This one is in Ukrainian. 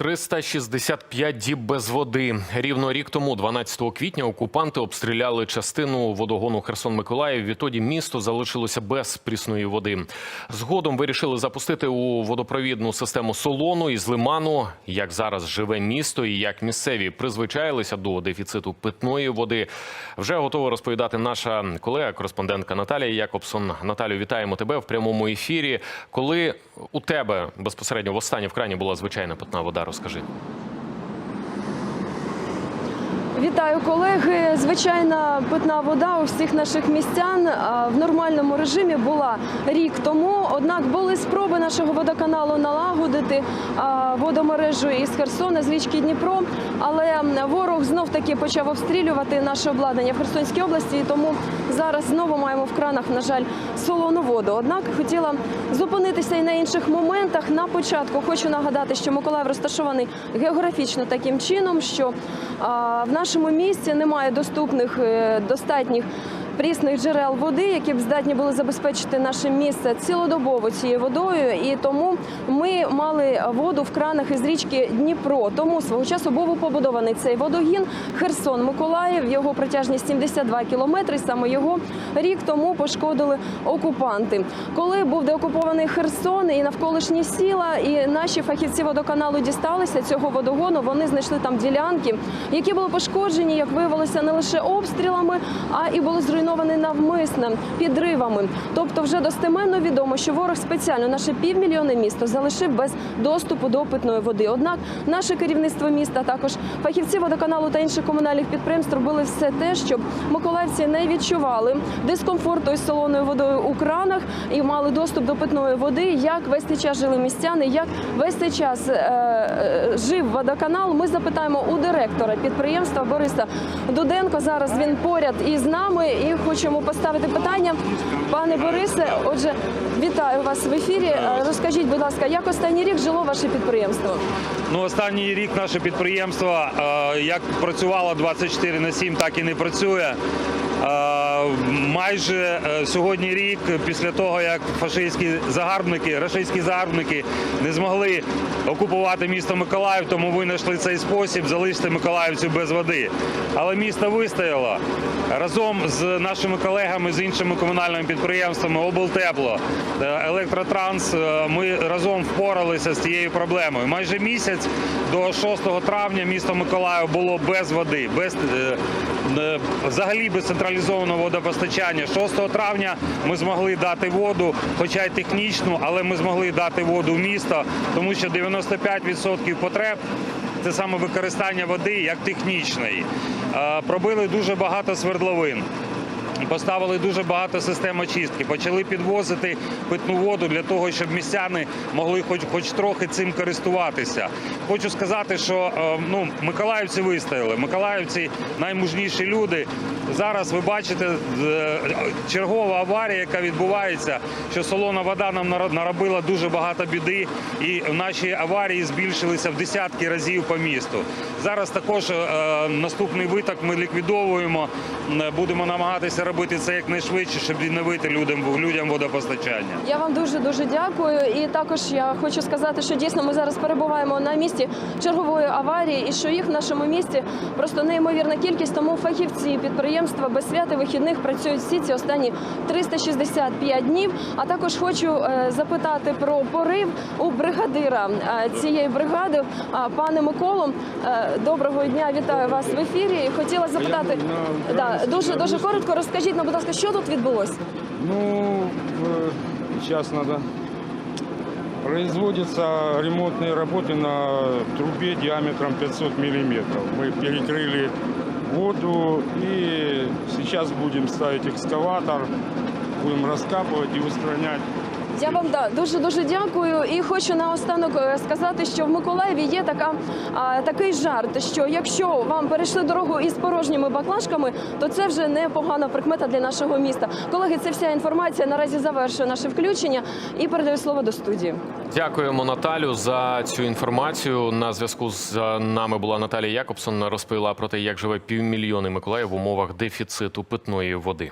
365 діб без води. Рівно рік тому, 12 квітня, окупанти обстріляли частину водогону Херсон-Миколаїв. Відтоді місто залишилося без прісної води. Згодом вирішили запустити у водопровідну систему Солону із лиману. Як зараз живе місто і як місцеві призвичаїлися до дефіциту питної води, вже готова розповідати наша колега, кореспондентка Наталія Якобсон. Наталю, вітаємо тебе в прямому ефірі. Коли у тебе безпосередньо в востаннє в крані була звичайна питна вода, розкажи. Вітаю колеги. Звичайна питна вода у всіх наших містян в нормальному режимі була рік тому. Однак були спроби нашого водоканалу налагодити водомережу із Херсона з річки Дніпро. Але ворог знов таки почав обстрілювати наше обладнання в Херсонській області. І тому зараз знову маємо в кранах, на жаль, солону воду. Однак хотіла зупинитися і на інших моментах. На початку хочу нагадати, що Миколаїв розташований географічно таким чином, що в нашому місці немає доступних е, достатніх. Прісних джерел води, які б здатні були забезпечити наше місце цілодобово цією водою, і тому ми мали воду в кранах із річки Дніпро. Тому свого часу був побудований цей водогін Херсон Миколаїв. Його протяжність 72 кілометри. Саме його рік тому пошкодили окупанти. Коли був деокупований Херсон і навколишні сіла, і наші фахівці водоканалу дісталися цього водогону. Вони знайшли там ділянки, які були пошкоджені, як виявилося, не лише обстрілами, а і були зруйновані навмисно підривами. Тобто, вже достеменно відомо, що ворог спеціально наше півмільйонне місто залишив без доступу до питної води. Однак наше керівництво міста, також фахівці водоканалу та інших комунальних підприємств робили все те, щоб миколаївці не відчували дискомфорту із солоною водою у кранах і мали доступ до питної води. Як весь цей час жили містяни, як весь цей час е, е, жив водоканал. Ми запитаємо у директора підприємства Бориса Дуденко. Зараз він поряд із нами і хочемо поставити питання. Пане Борисе, отже, вітаю вас в ефірі. Е, Розкажіть, будь ласка, як останній рік жило ваше підприємство? Ну, останній рік наше підприємство е, як працювало 24 на 7, так і не працює. Майже е, сьогодні рік після того, як фашистські загарбники, рашистські загарбники не змогли окупувати місто Миколаїв, тому винайшли цей спосіб залишити миколаївців без води. Але місто вистояло разом з нашими колегами з іншими комунальними підприємствами облтепло, електротранс. е, Ми разом впоралися з цією проблемою. Майже місяць до 6 травня місто Миколаїв було без води, без е, взагалі без централізованого водопостачання. 6 травня ми змогли дати воду, хоча й технічну, але ми змогли дати воду в місто, тому що 95% потреб це саме використання води як технічної. Е, Пробили дуже багато свердловин. Поставили дуже багато систем очистки, почали підвозити питну воду для того, щоб містяни могли хоч, хоч трохи цим користуватися. Хочу сказати, що е, ну, миколаївці вистояли. Миколаївці наймужніші люди. Зараз ви бачите е, чергова аварія, яка відбувається, що солона вода нам наро- наробила дуже багато біди, і наші аварії збільшилися в десятки разів по місту. Зараз також е, наступний виток ми ліквідовуємо. Будемо намагатися робити це якнайшвидше, щоб відновити людям людям водопостачання. Я вам дуже дуже дякую. І також я хочу сказати, що дійсно ми зараз перебуваємо на місці чергової аварії, і що їх в нашому місті просто неймовірна кількість. Тому фахівці підприємства без свят і вихідних працюють всі ці останні 365 днів. А також хочу е, запитати про порив у бригадира е, цієї бригади, е, пане Миколу. Е, Доброго дня, вітаю вас в ефірі. І хотіла запитати да, дуже дуже коротко. Розкажіть нам, будь ласка, що тут відбулося? Ну, э, сейчас надо. Производятся ремонтные работы на трубе диаметром 500 миллиметров. Мы перекрыли воду и сейчас будем ставить экскаватор, будем раскапывать и устранять. Я вам да дуже дуже дякую. І хочу наостанок е, сказати, що в Миколаєві є така такий жарт, що якщо вам перейшли дорогу із порожніми баклажками, то це вже непогана прикмета для нашого міста. Колеги, це вся інформація. Наразі завершує наше включення і передаю слово до студії. Дякуємо Наталю за цю інформацію. На зв'язку з нами була Наталія Якобсон. Розповіла про те, як живе півмільйони Миколаїв в умовах дефіциту питної води.